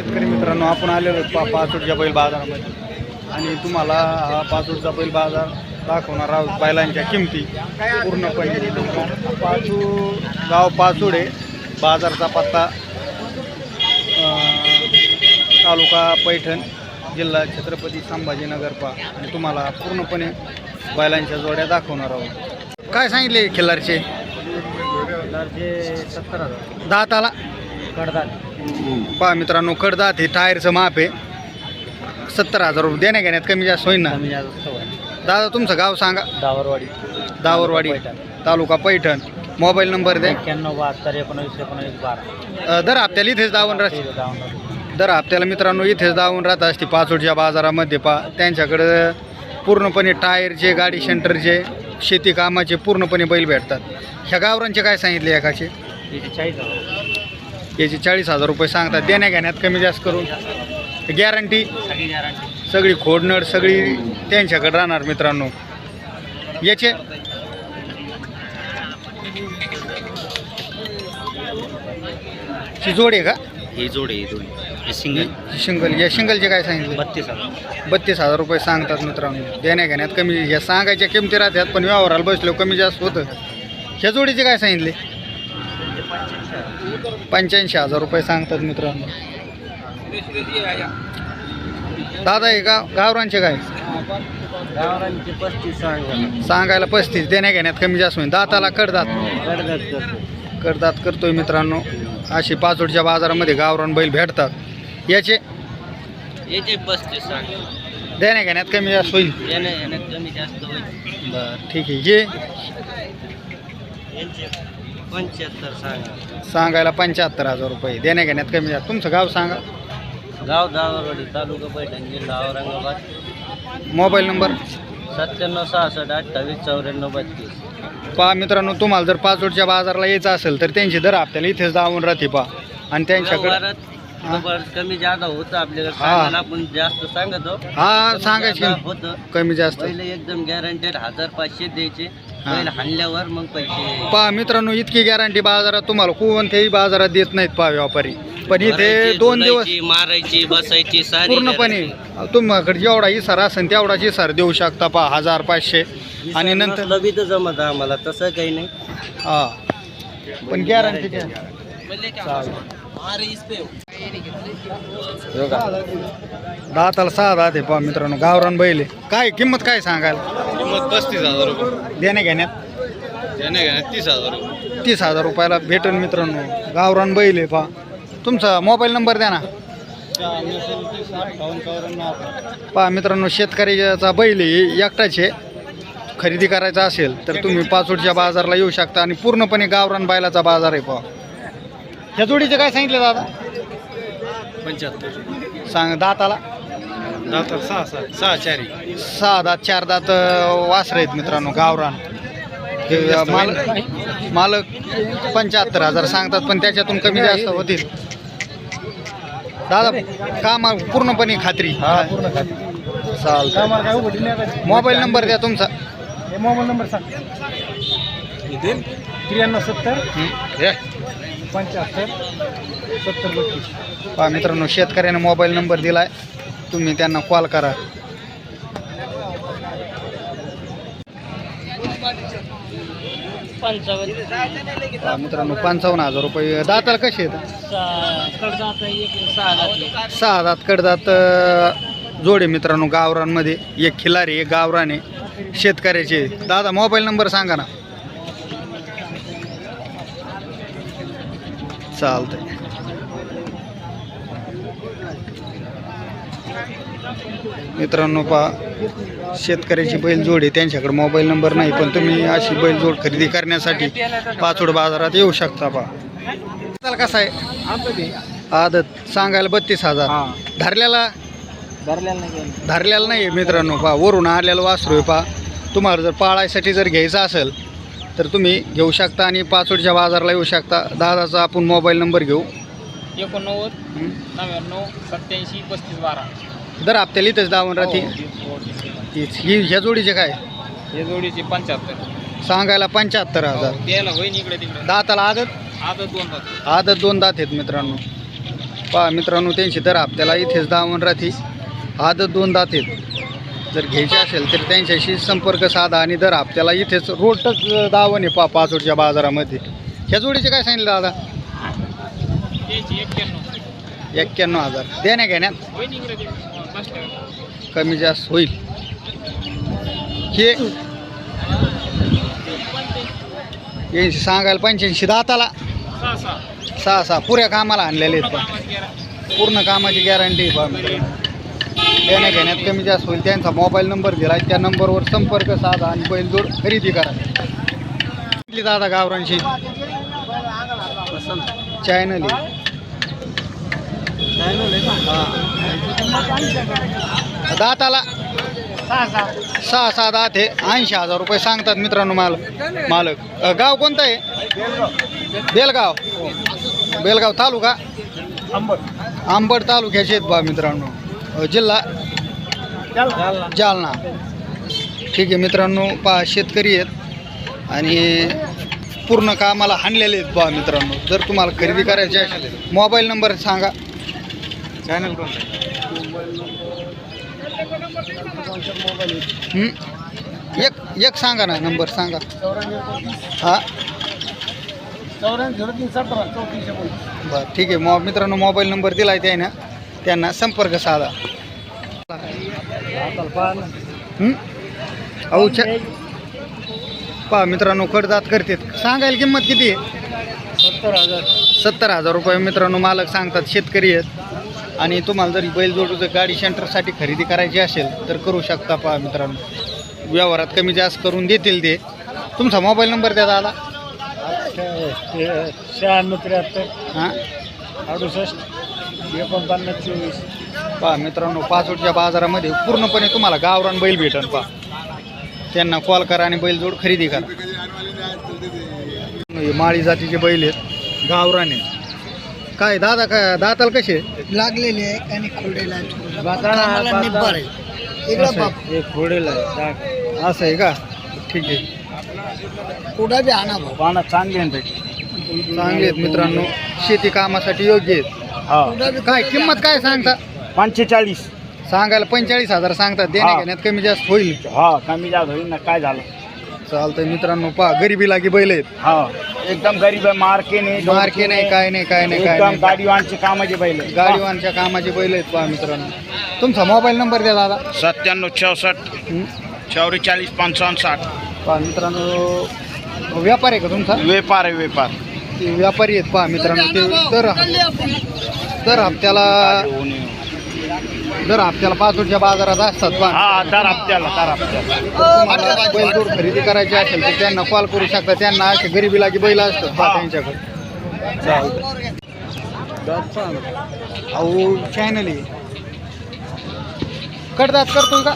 शेतकरी मित्रांनो आपण आलेलो पा पाचोडच्या बैल बाजारामध्ये. आणि तुम्हाला हा पाचोडचा बैल बाजार दाखवणार आहोत बैलांच्या किमती. पूर्णपणे पाचू गाव पाचोडे बाजारचा पत्ता तालुका पैठण जिल्हा छत्रपती संभाजीनगर पा आणि तुम्हाला पूर्णपणे बैलांच्या जोड्या दाखवणार आहोत. काय सांगितले खिल्लारचे? सत्तर हजार. दात आला कडदात पहा मित्रांनो कडदात हे टायरचं माप आहे. सत्तर हजार रुपये देण्या घेण्यात कमी जास्त होईल ना? कमी जास्त सवय दादा तुमचं गाव सांगा. दावरवाडी. दावरवाडी तालुका पैठण. मोबाईल नंबर द्या. एक्क्याण्णव बहात्तर एकोणवीस एकोणवीस बारा. अ, दर हप्त्याला इथेच दावून राहते. दर हप्त्याला मित्रांनो इथेच दावून राहत असते पाचोडच्या बाजारामध्ये. पा त्यांच्याकडं पूर्णपणे टायरचे गाडी सेंटरचे शेती कामाचे पूर्णपणे बैल भेटतात. ह्या गावरांचे काय सांगितले एकाचे? चाळीस हजार. याचे चाळीस हजार रुपये सांगतात. देण्या घेण्यात कमी जास्त करून. गॅरंटी सगळी गॅरंटी सगळी खोडनड सगळी त्यांच्याकडे राहणार मित्रांनो. याचे जोड आहे का? ही जोडी ही जोडी हे सिंगल शिंगल या शिंगलचे काय सांगितले? बत्तीस हजार. बत्तीस हजार रुपये सांगतात मित्रांनो. देण्या घेण्यात कमी या सांगायच्या किमती राहतात पण व्यवहाराला बसलो कमी जास्त होतं. ह्या जोडीचे काय सांगितले? पंच्याऐंशी हजार रुपये सांगतात मित्रांनो. दादा हे गाव गावरांचे काय? गावरांची पस्तीस सांगा. सांगायला पस्तीस देण्या घेण्यात कमी जास्त होईल. दाताला कडदात. कडदात करतो. कडदात करतोय मित्रांनो. अशी पाचोडच्या बाजारामध्ये गावरान बैल भेटतात. याचे? याचे पस्तीस सांगा. देण्या घेण्यात कमी जास्त होईल. याने याने कमी जास्त होईल. बरं ठीक आहे. जे? यांचे पंच्याहत्तर सांगा. सांगायला पंच्याहत्तर हजार रुपये. देण्या घेण्यात कमी जास्त. तुमचं गाव सांगा. गाव दावरवाडी तालुका पैठण जिल्हा औरंगाबाद. Mobile number? सत्त्याण्णव सहासष्ट अठ्ठावीस चौऱ्याण्णव बत्तीस. पहा मित्रांनो तुम्हाला जर पाचोडच्या बाजारला यायचं असेल तर त्यांची दर आपल्याला इथेच दावून राहते पहा. आणि त्यांच्याकडे व्यवहारात कमी जादा होतं. आपल्याकडे हा. सांगायला आपण जास्त सांगतो. हा सांगायची होतं. कमी जास्त. पहिले एकदम गॅरंटेड हजार पाचशे द्यायचे. हाणल्यावर मग पैसे पहा मित्रांनो इतकी गॅरंटी बाजारात तुम्हाला कोणत्याही बाजारात देत नाहीत पहा व्यापारी. पण इथे भरायची, दोन दिवस धुलायची, मारायची बसायची सारी पूर्णपणे. तुमच्याकडे जेवढा इसार असेल तेवढाच इसार देऊ शकता पहा हजार पाचशे. guarantee. आणि नंतर नसलं बी तर जमत आम्हाला तसं काही नाही. हा. पण गॅरंटी दाताला सहा दात आहे पहा मित्रांनो गावरान बैल आहे. काय किंमत काय सांगायला? किंमत पस्तीस हजार रुपये. देण्या घेण्यात? त्याने घेण्यात तीस हजार रुपये. तीस हजार रुपयाला भेटेल मित्रांनो. गावरान बैल आहे पहा. तुमचा मोबाईल नंबर द्या ना. पहा मित्रांनो शेतकऱ्याचा बैल आहे एकटाचे खरेदी करायचा असेल तर तुम्ही पाचोडच्या बाजारला येऊ शकता आणि पूर्णपणे गावरान बैलाचा बाजार आहे पहा. ह्या जोडीचे काय सांगितले दादा? पंच्याहत्तर. सांग दाताला. दातर सहा सहा. सहा चारी. सहा दात चार दात वासर आहेत मित्रांनो गावरान. हे, मालक मालक पंच्याहत्तर हजार सांगतात पण त्याच्यातून कमी जास्त होतील. दादा काम पूर्णपणे खात्री. चालतं मोबाईल नंबर द्या तुमचा. मोबाईल नंबर सांग. त्र्याण्णव सत्तर. पंच्याहत्तर. सत्तर बत्तीस. पहा मित्रांनो शेतकऱ्याने मोबाईल नंबर दिलाय. तुम्ही त्यांना कॉल करा. मित्रांनो पंचावन्न हजार रुपये. दाताला कसे आहेत? सहा दात कडदात जोडे मित्रांनो गावरांमध्ये एक खिलारी एक गावरान शेतकऱ्याचे दादा मोबाईल नंबर सांगा ना. चालतंय. मित्रांनो पहा शेतकऱ्याची बैल जोड आहे त्यांच्याकडे मोबाईल नंबर नाही पण तुम्ही अशी बैल जोड खरेदी करण्यासाठी पाचोड बाजारात येऊ शकता पहा. कसा आहे? आदत सांगायला बत्तीस हजार. धरल्याला? धरलेला नाही मित्रांनो पहा वरून आलेलं वासरू आहे पहा. तुम्हाला जर पाळायसाठी जर घ्यायचं असेल तर तुम्ही घेऊ शकता आणि पाचोडच्या बाजारला येऊ शकता. दादाचा आपण मोबाईल नंबर घेऊ. एकोणनव्वद. नव्याण्णव सत्याऐंशी पस्तीस बारा. दर हप्त्याला इथंच दावून राहते. तीच ही. ह्या जोडीचे काय? हे जोडीचे पंच्याहत्तर. सांगायला पंच्याहत्तर हजार. द्यायला होईन इकडे तिकडे. दाताला आदत? आता दोन तास आदत दोन दात आहेत मित्रांनो. पहा मित्रांनो त्यांची दर हप्त्याला इथेच दावण राहते. आदत दोन दात आहेत. जर घ्यायचे असेल तर त्यांच्याशी संपर्क साधा आणि दर हप्त्याला इथेच रोडच दावण आहे पा पाचोडच्या बाजारामध्ये. ह्या जोडीचे काय सांगितलं दादा? एक्क्याण्णव. हजार. देण्या घेण्यात कमी जास्त होईल. हे यांची सांगायला पंच्याऐंशी दाताला. सहा सहा पुऱ्या कामाला आणलेले आहेत. पूर्ण कामाची गॅरंटी. देण्या घेण्यात कमी जास्त होईल. त्यांचा मोबाईल नंबर दिला त्या नंबरवर संपर्क साधा आणि बैलजोड खरेदी करा. दादा गावरांची चॅनल दाताला. सहा सहा दात आहे ऐंशी हजार रुपये सांगतात मित्रांनो मालक. मालक गाव कोणतं आहे बेलगाव. बेलगाव तालुका? आंबड तालुक्याचे आहेत बा मित्रांनो. जिल्हा? जालना. ठीक आहे मित्रांनो पा शेतकरी आहेत. आणि पूर्ण कामाला हाणलेले आहेत बा मित्रांनो. जर तुम्हाला खरेदी करायची असेल मोबाईल नंबर सांगा. चॅनल कोणता? एक एक सांगा ना नंबर सांगा. हां. बरं ठीक आहे. मॉ मित्रांनो मोबाईल नंबर दिला आहे त्यानं. त्यांना संपर्क साधा. अहो पहा मित्रांनो कडदात करतात. सांगायला किंमत किती आहे? सत्तर हजार. सत्तर हजार रुपये मित्रांनो मालक सांगतात शेतकरी आहेत. आणि तुम्हाला जर बैलजोड जर गाडी सेंटरसाठी खरेदी करायची असेल तर करू शकता पहा मित्रांनो. व्यवहारात कमी जास्त करून देतील ते. तुमचा मोबाईल नंबर द्या दादा. शहाण्णव त्र्याहत्तर हां? अडुसष्ट एकोणपन्नास चोवीस. पहा मित्रांनो पाचोटच्या बाजारामध्ये पूर्णपणे तुम्हाला गावरान बैल भेटन पहा. त्यांना कॉल करा आणि बैलजोड खरेदी करा. हे माळी जातीचे बैल आहेत गावरान आहेत. काय दादा काय दाताल कसे? लागलेली आहे आणि खोडेला आहे थोडंसं. बाजारा- कामाला निब्बर आहे. इकडं असं आहे. बाप. एक फोडेल आहे असं आहे का? ठीक आहे. कुठं बी आणा भाऊ. पाना चांगली आहे चांगले आहेत मित्रांनो. शेती कामासाठी योग्य आहेत. हा. कुठं बी काय किंमत काय सांगता? पंचेचाळीस. सांगायला पंचेचाळीस हजार सांगतात. देण्या हा. घेण्यात कमी जास्त होईल. हा कमी जास्त होईल ना काय झालं? चालतंय. मित्रांनो पहा गरिबी लागी बैल आहेत. हा. एकदम गरीब आहे मार्के नाही मार्के नाही काय नाही काय नाही काय एकदम नाही. गाडीवानचे कामाचे बैल आहे. गाडीवानच्या कामाचे बैल आहेत पहा मित्रांनो. तुमचा मोबाईल नंबर द्या दादा. सत्त्याण्णव चौसष्ट हं? चौवेचाळीस पंचावन्न साठ. पहा मित्रांनो व्यापार आहे का तुमचा? व्यापार आहे व्यापार. ते व्यापारी आहेत पहा मित्रांनो. ते दर दर हप्त्याला दर हप्त्याला पाचोटच्या बाजारात असतात पहा हा दर हप्त्याला दर हप्त्याला. तुम्हाला बैलजोड खरेदी करायची असेल तर त्यांना कॉल करू शकता. त्यांना असे गरिबी लागी बैल असतात पहा त्यांच्याकडे. अहो चॅनल आहे. कडदात करतोय का?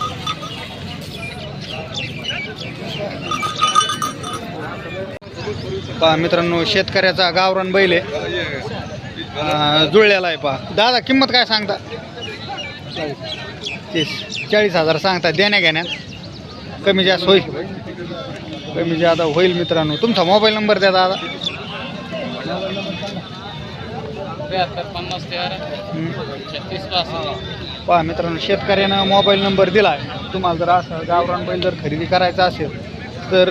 पहा मित्रांनो शेतकऱ्याचा गावरान बैल आहे. अं, जुळलेला आहे पहा. दादा किंमत काय सांगता? तीस. चाळीस हजार सांगता देण्या घेण्यात. कमी जास्त होईल. कमी जास्त होईल मित्रांनो. तुमचा मोबाईल नंबर द्या दादा. पहा मित्रांनो शेतकऱ्यानं मोबाईल नंबर दिला आहे तुम्हाला जर असं गावरान बैल जर खरेदी करायचा असेल तर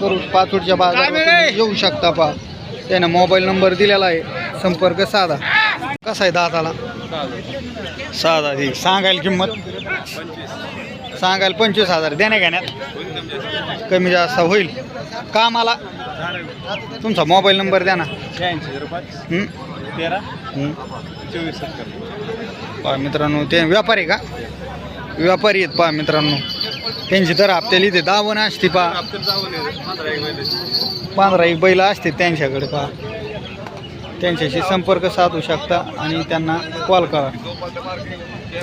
करू पाचोडच्या बाजारात येऊ शकता पहा. त्यानं मोबाईल नंबर दिलेला आहे. संपर्क साधा. कसा आहे दाताला साधा ठीक. सांगायला किंमत? सांगायला पंचवीस हजार. देण्या घेण्यात? कमी जास्त होईल. कामाला? तुमचा मोबाईल नंबर द्या ना. हं? हं. पहा मित्रांनो ते व्यापारी का? व्यापारी आहेत पहा मित्रांनो. त्यांची तर हप्त्याला इथे दावण असते पहा. पंधरा एक बैल असते त्यांच्याकडे पहा. त्यांच्याशी संपर्क साधू शकता आणि त्यांना कॉल करा.